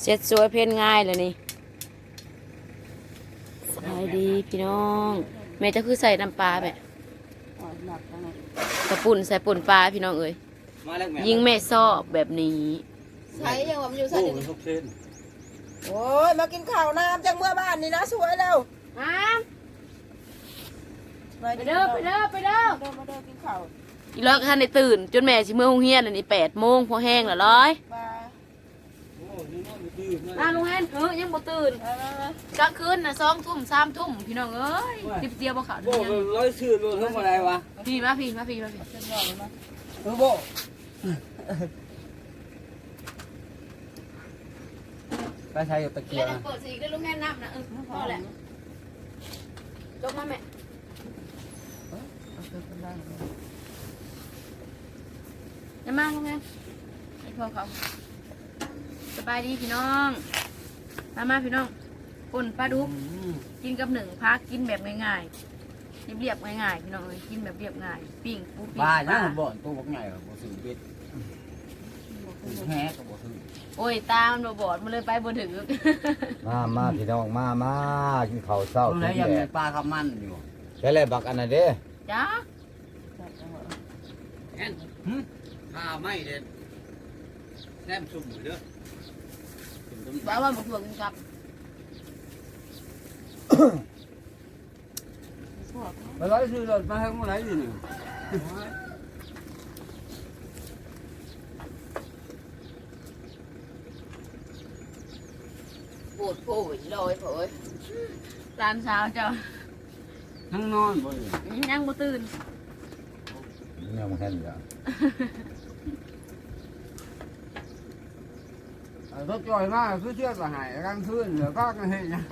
เสร็จสวยเพ่นง่ายเลยนี่สบายดีพี่น้องแม่จะคือใส่น้ำปลาแม่กระปุ่นใส่ปุ่นปลาพี่น้องเอ้ยมาแล้วแม่ยิงแม่ซอบแบบนี้ ใส่ยังว่ามันอยู่ใส่โอ้ถึงมันทุกเส้นโอ้ยมากินข้าวน้ำจังเมื่อบ้านนี่นะสวยแล้วน้ำไปเด้อไปเด้อไปเด้อเดินมาเดินกินข้าวอีร้อยก็ท่านได้ตื่น จนแม่ชิเมื่อหงเฮียนอันนี้แปดโมงพอแห้งและร้อยมา โอ้นี่น้องมันตื่น อ่าลุงแฮนเออยังบ่ตื่นมามามากลางคืนน่ะสองทุ่มสามทุ่มพี่น้องเอ้ยติบเดียวบ่ขาดโบ้ร้อยชื่อรถเท่าไหร่วะพี่มาพี่มาพี่มาพี่เส้นยอดเลยมาเออโบ้ไปใช้ตะเกียแล้บวเปิดสีได้ลุงแฮนนับนะเออพอแหละจบมาแม่เอาเกินไปได้เลยจะมาลุงแฮนไอ้พ่อเขาสบายดีพี่น้อง มามาพี่น้องป่นปลาดุกกินกับหนึ่งพักกินแบบง่ายๆเรียบๆง่ายๆพี่น้องเอ้ยกินแบบเรียบง่ายปิ้งปูปิ้งบ้าปนะลาบ่อนตัวบักใหญ่บ่ซื้อเบ็ดแฮ่ก็บ่ซื้อโอ้ยตามันบ่บอดมันเลยไปบ่ถึงมามาพี่น้องมามากินข้าวเช้าตรงไหนกินยังแดมีดปลาข้าวมันอยู่แล้วแหละบักอันนั้นเด้จ้าแอนข้าไม่เด็ดแซมสุ่มเด้อบ้าว่าบ่ถ่วงกินกับไปร้อยซื้อรถมาให้เมื่อไหร่อยู่นี่ปวดโผล่ลอ ยโผล่ร้านเช้าเจ้าทั้งนอนบ่อยู่ยังบ่ตื่นเนี่ยมันเห็นจ้ะ รถจอยมากคือเชื่อว่าหายกลางคืนเหลือก็กันเฮ็ดนะ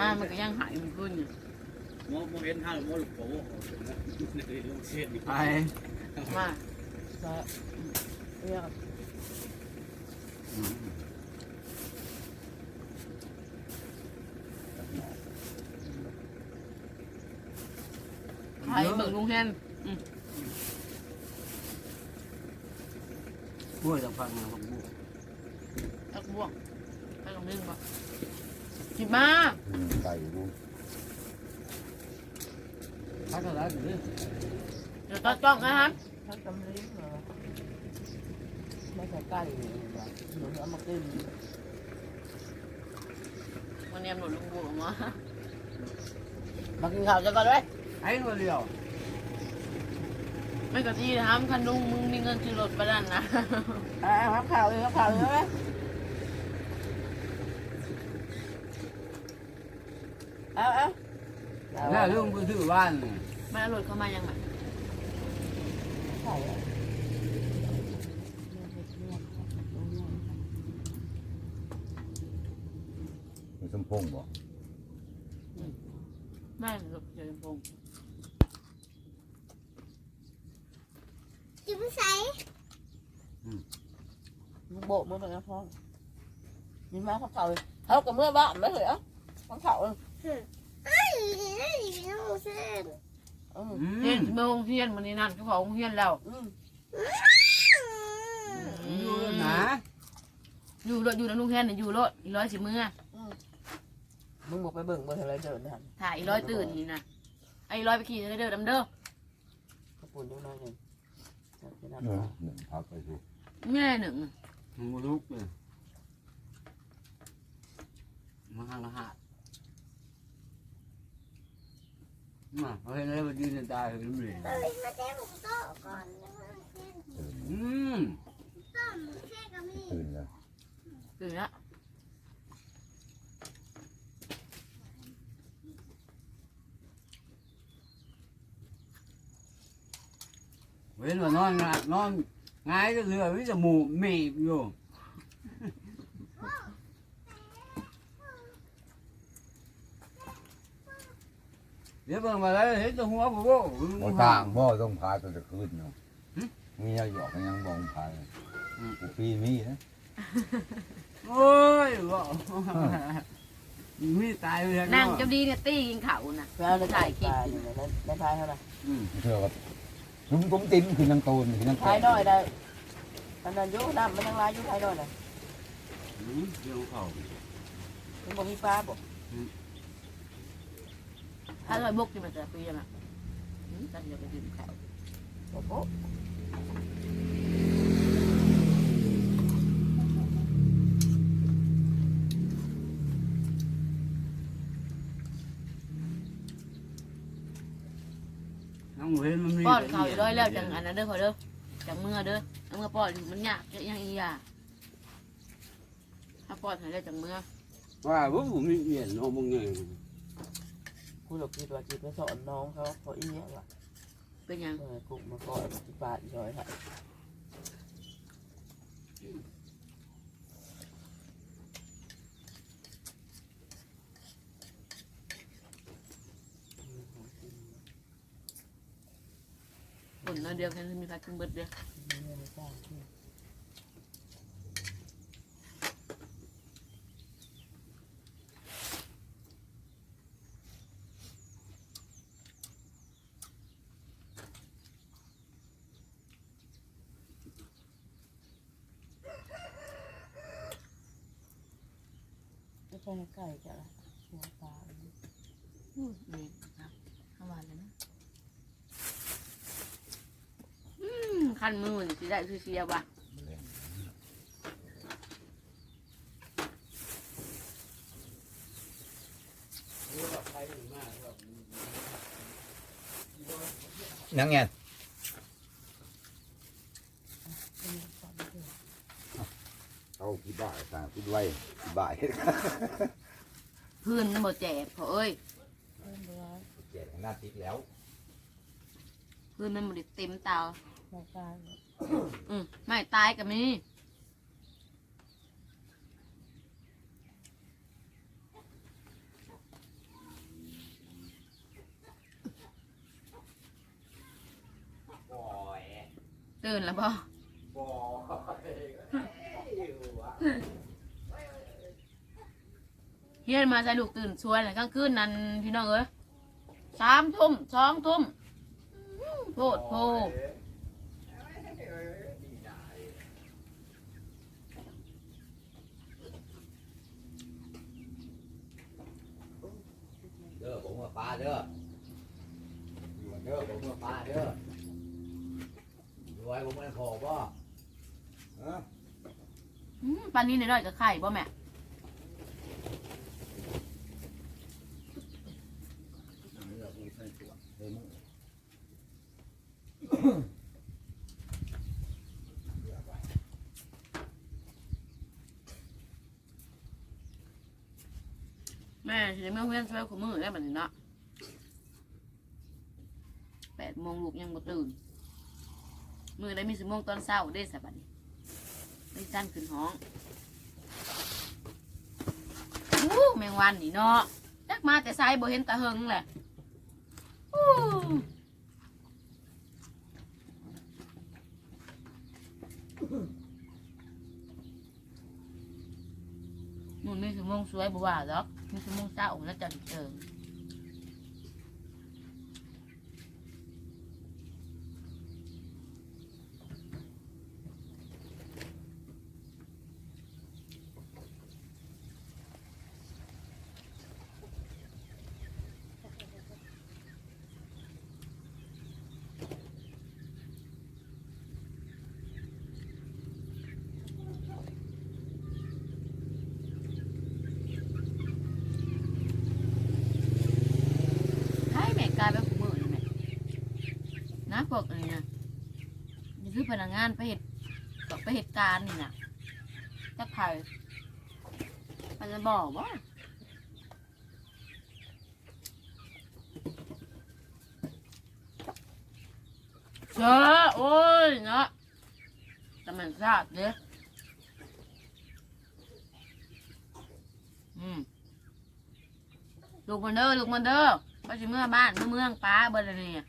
มามันก็ยังหายมันขึ้นอยู่โมโมเห็นห้าโมลูกโป่งลงเสียดีไปมาเรียกหายเบิ่งลุงแฮน บัวจะฟังนะผมบัวตักบ่วงไปลงนึงบ่สิมาอืมไก่ดูพักอะไรอยู่นี่เดี๋ยวตัดกล้องนะครับท่านตำลิ้นเหรอไม่ใส่ไก่เลยว่ะหนูเอามากินวันนี้หนุนลุงบัวมามากินข้าวจะก่อนเลยไอ้ตัวเดียว ไม่กะที่ทำคันลุงมึงมีเงินซื้อรถไปนั่นนะอ่าครับข้าวเลยครับข้าวเลยไหมเอาเอาแล้วลุงไปซื้อบ้านนี่ไม่เอารถเข้ามายังไงมีสมพงษ์บ่ไม่รถเจริญพงษ์ มึงโบกมึงไปนะพ่อมีมาข้าวเข่าเลยเขากับเมื่อบ้านไม่เหรอข้าวเข่าเลยอืมอืเฮียมนเมื่อโรงเรียนวันนี้นั่นเขาของเฮียนแล้วอืมอยู่นะอยู่รถอยู่ในลุงแฮนน่ะอยู่รถอีร้อยสิมือมึงบอกไปเบิ่งเบิ่งอะไรเดินนะถ่ายอีร้อยตื่นนี่นะไอ้ร้อยไปขี่เด้อดำเด้อกระปุนดูหน่อยหนึ่ง เออหนึ่งพักไปสิแม่หนึ่งมึงลุกเลยมาข้างละหัดมาเขาเห็นอะไรมายืนในตาเห็นไหมอืม ตื่นแล้ว ตื่นละ เว้นว่านอนงะนอนงายก็เรือวิจมูกมีบอยู่เดี๋ยวเบิ่งมาแล้วเห็นแตัวหัวผมว่าบ่ต่างบ่ต้องพาตอนจะคืนเนาะมีอะไรหยอกกันยังบ่ต้องพากูปีมีนะโอ้ยว่ามีตายไปแล้วนั่งจะดีเนี่ยตี้กินเขาน่ะ แล้วได้ถ่ายคลิปอยู่ในในท้ายเท่าไหร่อืมเชื่อว่า ตุ้มตุ้มติ้มคือนังโตนคือนังโตท้ายน้อยได้อันนั้นยุ่น้ำมันยังร้ายอยุ่ไทยด้วยนะอืมเรื่องเขามันบ่มีปลาบ่ถ้าลอยบกที่มันจะปีละ นจะไปดื่มข้าวโอ้โหน้องเว้นมันมีป้อนข้าวอยู่ร้อยแล้วจังอันนั้นเด้อขอเด้อจังเมื่อเด้อเอามื่อป้อนมันยากจะยังอีหยาถ้าป้อนให้ได้จังเมื่อว่าว่าผมมีเปลี่ยนเอามึงไงกูหลบคิดว่าจิไปสอนน้องเขาเพราะอีเนี้ยว่ะเป็นหยังเออกุกมาก่อนจิปาดอีกหน่อยฮะ ผลน้อยเดียวแค่นั้มีพักกินเบิดเด้อไม่ได้ที่จะไปไก่จะละหัวปลาอู้นี่ครับเข้ามาเลยนะอืม คันมือนี่สิได้คือเสียบ่ะยังไงเอากี่บาทสามกี่ไว้กี่บาทพื้นมันบ่แจกเพราะเอ้ยเริ่มร้ายเจ็ดหน้าติดแล้ว พื้นมันบ่ได้เต็มเตา หัวปลาอืมไม่ตายก็มีตื่นแล้วบ่เฮียนมาใส่ลูกตื่นชวนกลางคืนนั้นพี่น้องเอ้ยสามทุ่มสองทุ่มโพดโพเด้อผมว่า ปลาเด้ออยู่เด้อผมว่าปลาเด้อรวยผมไม่พอบ่เอออืมปานนี้ในน้อยๆกับไข่บ่แม่แม่สิได้เมื่อเพื่อนช่วยขมือได้บัดนี้เนาะแป ดโมงลูกยังบ่ตื่น มือได้มีสิบโมงตอนเช้าได้สบัดนี้ได้สั้นขึ้นห้องอู้แมงวันนี่เนาะจักมาแต่ไซบ่เห็นตาเฮงแหละอู้มันมีสิบโมงสวยบ่ว่าดอกมีสิบโมงเช้าแล้วจะเจอ ให้แม่กลายเป็นผู้มือนี่แม่ นะพวกอันนี้นะนี่คือพนักงานไปเหตุไปเหตุการณ์นี่นะจักไผ่มันจะบอกว่าเจอโอ้ยเนาะแต่มันทราบเด้ออืมลูกมันเด้อลูกมันเด้อไปสิเมื่อบ้านเมื่อเมืองป้าเบอร์เนี่ย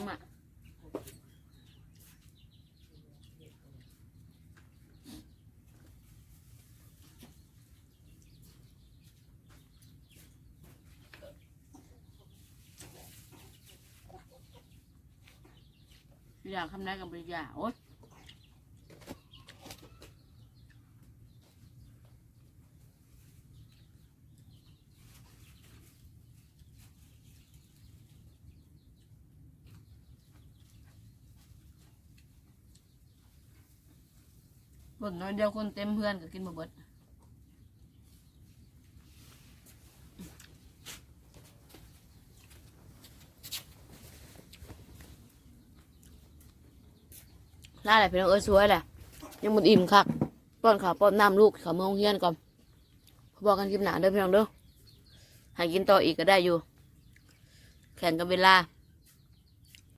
งอะอยากทำได้กับบริยาโอ๊ย บนน้อยเดียวคนเต็มเพื่อนก็กินบ่เบิดล่าแหละพี่น้องเอ้ยสวยแหละยังหมดอิ่มคักป้อนข้าวป้อนน้ำลูกเขาเมืองเฮียนก่อนบอกกันคลิปหนาเด้อพี่น้องเด้อห้กินต่ออีกก็ได้อยู่ แข่งกันเวลา